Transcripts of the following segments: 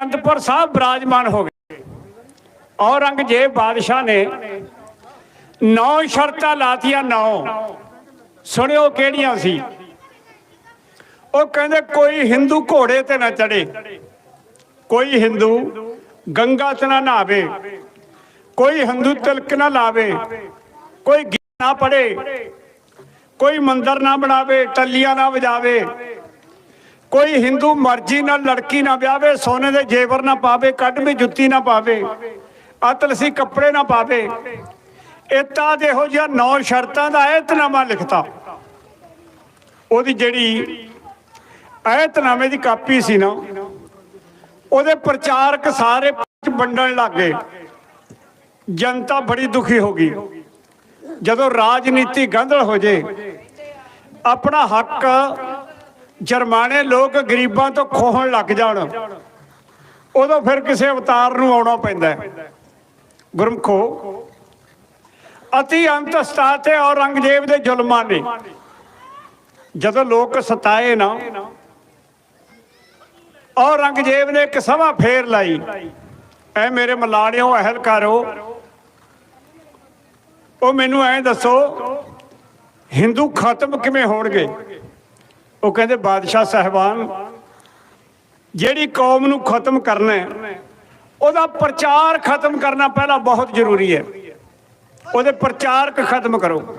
ਅਨੰਦਪੁਰ ਸਾਹਿਬ ਬਿਰਾਜਮਾਨ ਹੋ ਗਏ। ਔਰੰਗਜ਼ੇਬ ਬਾਦਸ਼ਾਹ ਨੇ ਨੌ ਸ਼ਰਤਾਂ ਲਾਤੀਆਂ, ਨੌ। ਸੁਣਿਓ ਕਿਹੜੀਆਂ ਸੀ? ਉਹ ਕਹਿੰਦੇ, ਕੋਈ ਹਿੰਦੂ ਘੋੜੇ ਤੇ ਨਾ ਚੜੇ ਕੋਈ ਹਿੰਦੂ ਗੰਗਾ 'ਚ ਨਾ ਨਹਾਵੇ, ਕੋਈ ਹਿੰਦੂ ਤਿਲਕ ਨਾ ਲਾਵੇ, ਕੋਈ ਗੀਤ ਨਾ ਪੜੇ ਕੋਈ ਮੰਦਰ ਨਾ ਬਣਾਵੇ, ਟੱਲੀਆਂ ਨਾ ਵਜਾਵੇ ਕੋਈ ਹਿੰਦੂ ਮਰਜ਼ੀ ਨਾਲ ਲੜਕੀ ਨਾ ਵਿਆਹਵੇ, ਸੋਨੇ ਦੇ ਜੇਵਰ ਨਾ ਪਾਵੇ ਕੱਢਵੀਂ ਜੁੱਤੀ ਨਾ ਪਾਵੇ ਅਤਲਸੀ ਕੱਪੜੇ ਨਾ ਪਾਵੇ। ਇਤਾਂ ਜਿਹੋ ਜਿਹਾ ਨੌ ਸ਼ਰਤਾਂ ਦਾ ਐਤਨਾਮਾ ਲਿਖਤਾ। ਉਹਦੀ ਜਿਹੜੀ ਐਤਨਾਮੇ ਦੀ ਕਾਪੀ ਸੀ ਨਾ, ਉਹਦੇ ਪ੍ਰਚਾਰਕ ਸਾਰੇ ਵੰਡਣ ਲੱਗੇ ਜਨਤਾ ਬੜੀ ਦੁਖੀ ਹੋ ਗਈ। ਜਦੋਂ ਰਾਜਨੀਤੀ ਗੰਧਲ ਹੋ ਜੇ, ਆਪਣਾ ਹੱਕ ਜਰਮਾਨੇ ਲੋਕ ਗਰੀਬਾਂ ਤੋਂ ਖੋਹਣ ਲੱਗ ਜਾਣ। ਉਦੋਂ ਫਿਰ ਕਿਸੇ ਅਵਤਾਰ ਨੂੰ ਆਉਣਾ ਪੈਂਦਾ ਹੈ। ਗੁਰਮਖੋ, ਅਤੀ ਅੰਤ ਸਤਾਤੇ ਔਰੰਗਜ਼ੇਬ ਦੇ ਜ਼ੁਲਮਾਂ ਨੇ ਜਦੋਂ ਲੋਕ ਸਤਾਏ ਨਾ, ਔਰੰਗਜ਼ੇਬ ਨੇ ਇੱਕ ਸਭਾ ਫੇਰ ਲਾਈ। ਐ ਮੇਰੇ ਮਲਾੜਿਓ ਅਹਿਲਕਾਰੋ, ਉਹ ਮੈਨੂੰ ਐਂ ਦੱਸੋ, ਹਿੰਦੂ ਖਤਮ ਕਿਵੇਂ ਹੋਣਗੇ? ਉਹ ਕਹਿੰਦੇ ਬਾਦਸ਼ਾਹ ਸਾਹਿਬਾਨ, ਜਿਹੜੀ ਕੌਮ ਨੂੰ ਖਤਮ ਕਰਨਾ ਹੈ, ਉਹਦਾ ਪ੍ਰਚਾਰ ਖਤਮ ਕਰਨਾ ਪਹਿਲਾਂ ਬਹੁਤ ਜ਼ਰੂਰੀ ਹੈ। ਉਹਦੇ ਪ੍ਰਚਾਰਕ ਖਤਮ ਕਰੋ।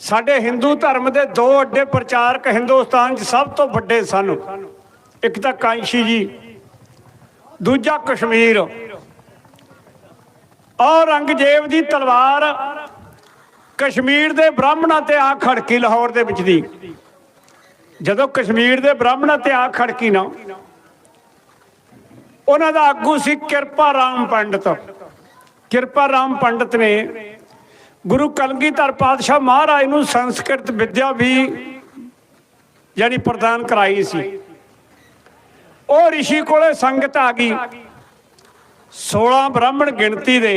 ਸਾਡੇ ਹਿੰਦੂ ਧਰਮ ਦੇ ਦੋ ਅੱਡੇ ਪ੍ਰਚਾਰਕ ਹਿੰਦੁਸਤਾਨ 'ਚ ਸਭ ਤੋਂ ਵੱਡੇ ਸਨ। ਇੱਕ ਤਾਂ ਕਾਂਸ਼ੀ ਜੀ, ਦੂਜਾ ਕਸ਼ਮੀਰ। ਔਰੰਗਜ਼ੇਬ ਦੀ ਤਲਵਾਰ ਕਸ਼ਮੀਰ ਦੇ ਬ੍ਰਾਹਮਣਾਂ ਤੇ ਆ ਖੜਕੀ ਲਾਹੌਰ ਦੇ ਵਿੱਚ ਦੀ। ਜਦੋਂ ਕਸ਼ਮੀਰ ਦੇ ਬ੍ਰਾਹਮਣਾਂ ਤੇ ਆ ਖੜਕੀ ਨਾ ਉਹਨਾਂ ਦਾ ਆਗੂ ਸੀ ਕਿਰਪਾ ਰਾਮ ਪੰਡਤ। ਕਿਰਪਾ ਰਾਮ ਪੰਡਤ ਨੇ ਗੁਰੂ ਕਲਗੀਧਰ ਪਾਤਸ਼ਾਹ ਮਹਾਰਾਜ ਨੂੰ ਸੰਸਕ੍ਰਿਤ ਵਿਦਿਆ ਵੀ ਯਾਨੀ ਪ੍ਰਦਾਨ ਕਰਾਈ ਸੀ। ਉਹ ਰਿਸ਼ੀ ਕੋਲੇ ਸੰਗਤ ਆ ਗਈ। 16 ਬ੍ਰਾਹਮਣ ਗਿਣਤੀ ਦੇ,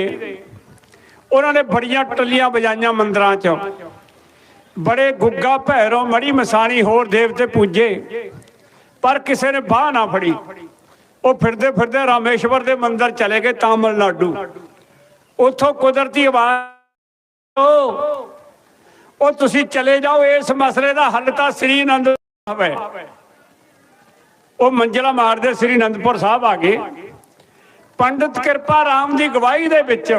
ਉਹਨਾਂ ਨੇ ਬੜੀਆਂ ਟੱਲੀਆਂ ਵਜਾਈਆਂ ਮੰਦਰਾਂ 'ਚ। ਬੜੇ ਗੁੱਗਾ ਭੈਰੋ ਮੜੀ ਮਸਾਣੀ ਹੋਰ ਦੇਵਤੇ ਪੂਜੇ। ਪਰ ਕਿਸੇ ਨੇ ਬਾਹ ਨਾ ਫੜੀ। ਉਹ ਫਿਰਦੇ ਫਿਰਦੇ ਰਾਮੇਸ਼ਵਰ ਦੇ ਮੰਦਿਰ ਚਲੇ ਗਏ ਤਾਮਿਲਨਾਡੂ। ਉੱਥੋਂ ਕੁਦਰਤੀ ਆਵਾਜ਼ ਉਹ ਤੁਸੀਂ ਚਲੇ ਜਾਓ, ਇਸ ਮਸਲੇ ਦਾ ਹੱਲ ਤਾਂ ਸ੍ਰੀ ਅਨੰਦ ਸਾਹਿਬ ਹੈ। ਉਹ ਮੰਜਲਾ ਮਾਰਦੇ ਸ੍ਰੀ ਅਨੰਦਪੁਰ ਸਾਹਿਬ ਆ ਗਏ। ਪੰਡਤ ਕਿਰਪਾ ਰਾਮ ਦੀ ਗਵਾਹੀ ਦੇ ਵਿੱਚ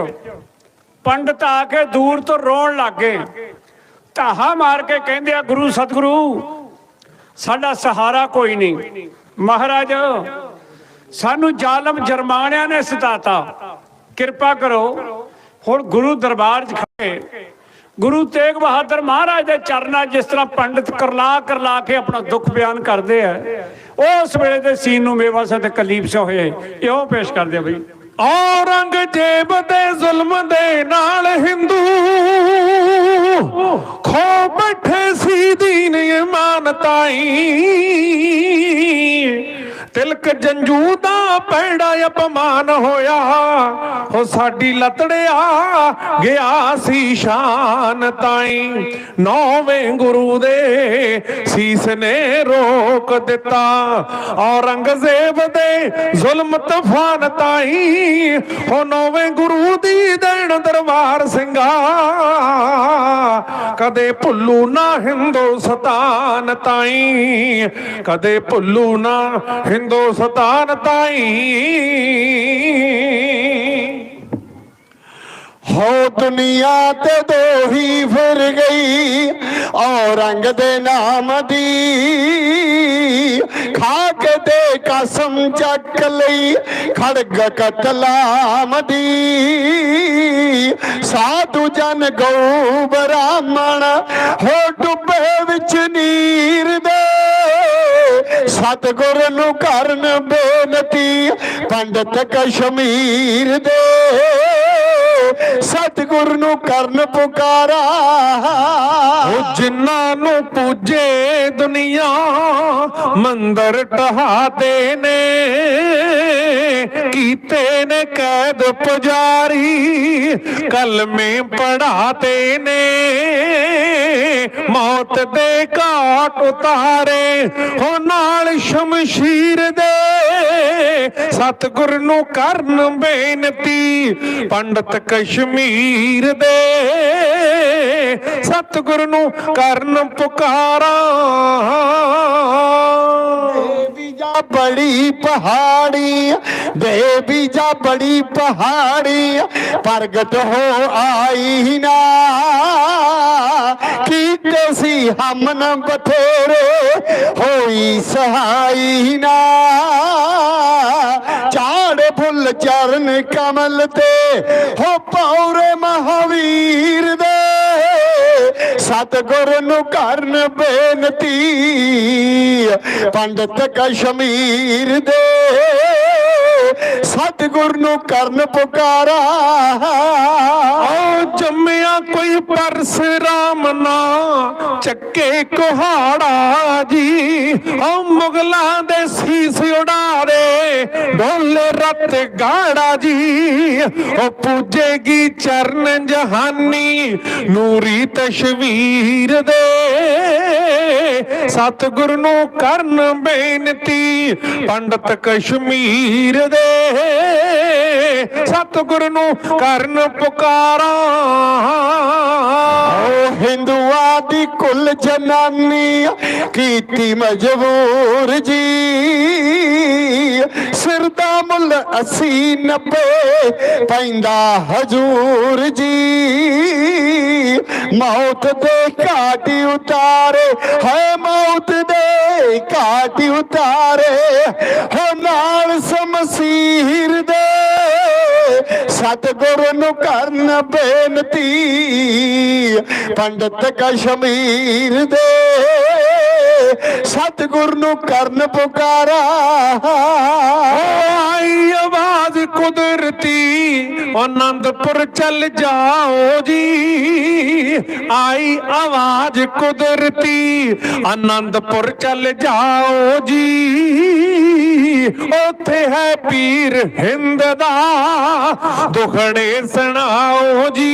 ਪੰਡਤ ਆ ਕੇ ਦੂਰ ਤੋਂ ਰੋਣ ਲੱਗ ਗਏ। ਧਾਹਾ ਮਾਰ ਕੇ ਕਹਿੰਦੇ ਆ, ਗੁਰੂ ਸਤਿਗੁਰੂ, ਸਾਡਾ ਸਹਾਰਾ ਕੋਈ ਨਹੀਂ। ਮਹਾਰਾਜ, ਸਾਨੂੰ ਜ਼ਾਲਮ ਜਰਮਾਨਿਆਂ ਨੇ ਸਤਾਤਾ। ਕਿਰਪਾ ਕਰੋ, ਹੁਣ ਗੁਰੂ ਦਰਬਾਰ 'ਚ ਖੜੇ। ਗੁਰੂ ਤੇਗ ਬਹਾਦਰ ਮਹਾਰਾਜ ਦੇ ਚਰਨਾਂ ਜਿਸ ਤਰ੍ਹਾਂ ਪੰਡਿਤ ਕਰਲਾ ਕਰਲਾ ਕੇ ਆਪਣਾ ਦੁੱਖ ਬਿਆਨ ਕਰਦੇ ਆ ਉਸ ਵੇਲੇ ਦੇ ਸੀਨ ਨੂੰ ਮੇਵਾ ਸਤ ਕਲੀਬ ਸੇ ਹੋਏ, ਇਹੋ ਪੇਸ਼ ਕਰਦੇ ਬਈ। ਔਰੰਗਜ਼ੇਬ ਦੇ ਜ਼ੁਲਮ ਦੇ ਨਾਲ ਹਿੰਦੂ ਖੋ ਬੈਠੇ ਸੀ ਤਿਲਕ ਜੰਜੂ ਦਾ ਪੈੜਾ ਅਪਮਾਨ ਹੋਇਆ। ਹੋ ਸਾਡੀ ਲਤੜਿਆ ਗਿਆ ਸੀ ਸ਼ਾਨ ਤਾਈ। ਨੌਵੇਂ ਗੁਰੂ ਦੇ ਸੀਸ ਨੇ ਰੋਕ ਦਿੱਤਾ। ਔਰੰਗਜ਼ੇਬ ਦੇ ਜ਼ੁਲਮ ਤੂਫਾਨ ਤਾਈ। ਹੋ ਨੌਵੇਂ ਗੁਰੂ ਦੀ ਦੇਣ ਦਰਬਾਰ ਸਿੰਘਾ। ਕਦੇ ਭੁੱਲੂ ਨਾ ਹਿੰਦੁਸਤਾਨ ਤਾਈ ਕਦੇ ਭੁੱਲੂ ਨਾ ਹਿੰਦੁਸਤਾਨ ਤਾਈ। ਹੋ ਦੁਨੀਆ ਤੇ ਦੋ ਹੀ ਫਿਰ ਗਈ, ਔਰੰਗ ਦੇ ਨਾਮ ਦੀ। ਖਾ ਕੇ ਦੇ ਕਸਮ ਚੱਕ ਲਈ, ਖੜਗ ਕਤਲਾਮ ਦੀ। ਸਾਧੂ ਜਨ ਗਊ ਬ੍ਰਾਹਮਣ ਹੋ ਡੁੱਬੇ ਵਿੱਚ ਨੀਰ ਦੇ। ਸਤਿਗੁਰ ਨੂੰ ਕਰਨ ਬੇਨਤੀ, ਪੰਡਤ ਕਸ਼ਮੀਰ ਦੇ। ਸਤਿਗੁਰ ਨੂੰ ਕਰਨ ਪੁਕਾਰਾ। ਉਹ ਜਿਨ੍ਹਾਂ ਨੂੰ ਪੂਜੇ ਦੁਨੀਆ, ਮੰਦਰ ਟਹਾਤੇ ਨੇ, ਕੀਤੇ ਨੇ ਕੈਦ ਪੁਜਾਰੀ, ਕਲਮੇ ਪੜਾਤੇ ਨੇ, ਮੌਤ ਦੇ ਘਾਟ ਉਤਾਰੇ। ਹੋ ਨਾਲ ਸ਼ਮਸ਼ੀਰ ਦੇ ਸਤਿਗੁਰ ਨੂੰ ਕਰਨ ਬੇਨਤੀ ਪੰਡਤ ਕਸ਼ਮੀਰ ਦੇ। ਸਤਿਗੁਰ ਨੂੰ ਕਰਨ ਪੁਕਾਰਾ। ਬੜੀ ਪਹਾੜੀ ਬੇਬੀ ਜਾ ਬੜੀ ਪਹਾੜੀ, ਪ੍ਰਗਟ ਹੋ ਆਈ ਨਾ। ਕੀਤੇ ਸੀ ਹਮਨ ਬਥੇਰੇ ਹੋਈ ਸਹਾਈ ਨਾ। ਚਾੜ ਫੁੱਲ ਚਰਨ ਕਮਲ ਤੇ ਹੋ ਪੌਰੇ ਮਹਾਵੀਰ ਦੇ। ਸਤਗੁਰ ਨੂੰ ਕਰਨ ਬੇਨਤੀ ਪੰਡਤ ਕਸ਼ਮੀਰ ਦੇ ਸਤਿਗੁਰ ਨੂੰ ਕਰਨ ਪੁਕਾਰਾ। ਓ ਜੰਮਿਆ ਕੋਈ ਪਰਸਰਾਮ ਨਾ, ਚੱਕੇ ਕੁਹਾੜਾ ਜੀ। ਓ ਮੁਗਲਾਂ ਦੇ ਸੀਸ ਉਡਾ ਡੋਲੇ ਰਤ ਗਾੜਾ ਜੀ, ਉਹ ਪੂਜੇਗੀ ਚਰਨ ਜਹਾਨੀ, ਨੂਰੀ ਤਸ਼ਵੀਰ ਦੇ। ਸਤਿਗੁਰ ਨੂੰ ਕਰਨ ਬੇਨਤੀ, ਪੰਡਤ ਕਸ਼ਮੀਰ ਦੇ। ਸਤਿਗੁਰ ਨੂੰ ਕਰਨ ਪੁਕਾਰਾ। ਓ ਹਿੰਦੂਆਂ ਦੀ ਕੁੱਲ ਜਨਾਨੀ, ਕੀਤੀ ਮਜਬੂਰ ਜੀ। ਸਿਰ ਦਾ ਮੁੱਲ 80 90 ਪੈਂਦਾ ਹਜੂਰ ਜੀ। ਮੌਤ ਦੇ ਘਾਟੀ ਉਤਾਰੇ, ਹੈ ਮੌਤ ਦੇ ਘਾਟੀ ਉਤਾਰੇ, ਹੋ ਨਾਲ ਸਮਸੀਰ ਦੇ। ਸਤਿਗੁਰ ਨੂੰ ਕਰਨ ਬੇਨਤੀ, ਪੰਡਤ ਕਸ਼ਮੀਰ ਦੇ। ਸਤਿਗੁਰ ਨੂੰ ਕਰਨ ਪੁਕਾਰਾ। ਆਈ ਆਵਾਜ਼ ਕੁਦਰਤੀ ਆਨੰਦਪੁਰ ਚੱਲ ਜਾਓ ਜੀ। ਆਈ ਆਵਾਜ਼ ਕੁਦਰਤੀ ਆਨੰਦਪੁਰ ਚੱਲ ਜਾਓ ਜੀ। ਉੱਥੇ ਹੈ ਪੀਰ ਹਿੰਦ ਦਾ। ਦੁਖੜੇ ਸੁਣਾਓ ਜੀ।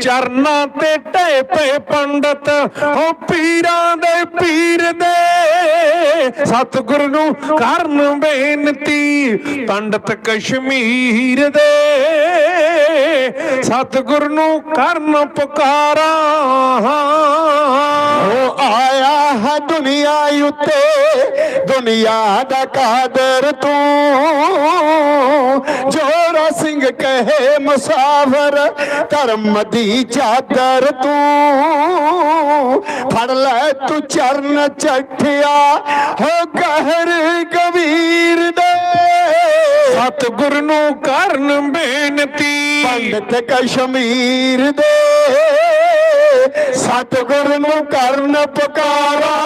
ਚਰਨਾਂ ਤੇ ਢੇ ਪਏ ਪੰਡਤ, ਉਹ ਪੀਰਾਂ ਦੇ ਪੀਰ ਦੇ। ਸਤਿਗੁਰ ਨੂੰ ਕਰਨ ਬੇਨਤੀ, ਪੰਡਤ ਕਸ਼ਮੀਰ ਦੇ। ਸਤਿਗੁਰ ਨੂੰ ਕਰਨ ਪੁਕਾਰਾਂ। ਉਹ ਆਇਆ ਹੈ ਦੁਨੀਆ ਉੱਤੇ, ਦੁਨੀਆ ਦਾ ਕਾਦਰ ਤੂੰ। ਜੋਰਾ ਸਿੰਘ ਕਹੇ, ਮੁਸਾਫਰ ਧਰਮ ਦੀ ਚਾਦਰ ਤੂੰ। ਫੜ ਲੈ ਤੂੰ ਚਰਨ ਚੱਠਿਆ, ਹੋ ਗਹਿਰ ਕਬੀਰ ਸਤਿਗੁਰ ਨੂੰ ਕਰਨ ਬੇਨਤੀ। ਪੰਡਤ ਕਸ਼ਮੀਰ ਦੇ ਸਤਿਗੁਰ ਨੂੰ ਕਰਨ ਪੁਕਾਰਾ।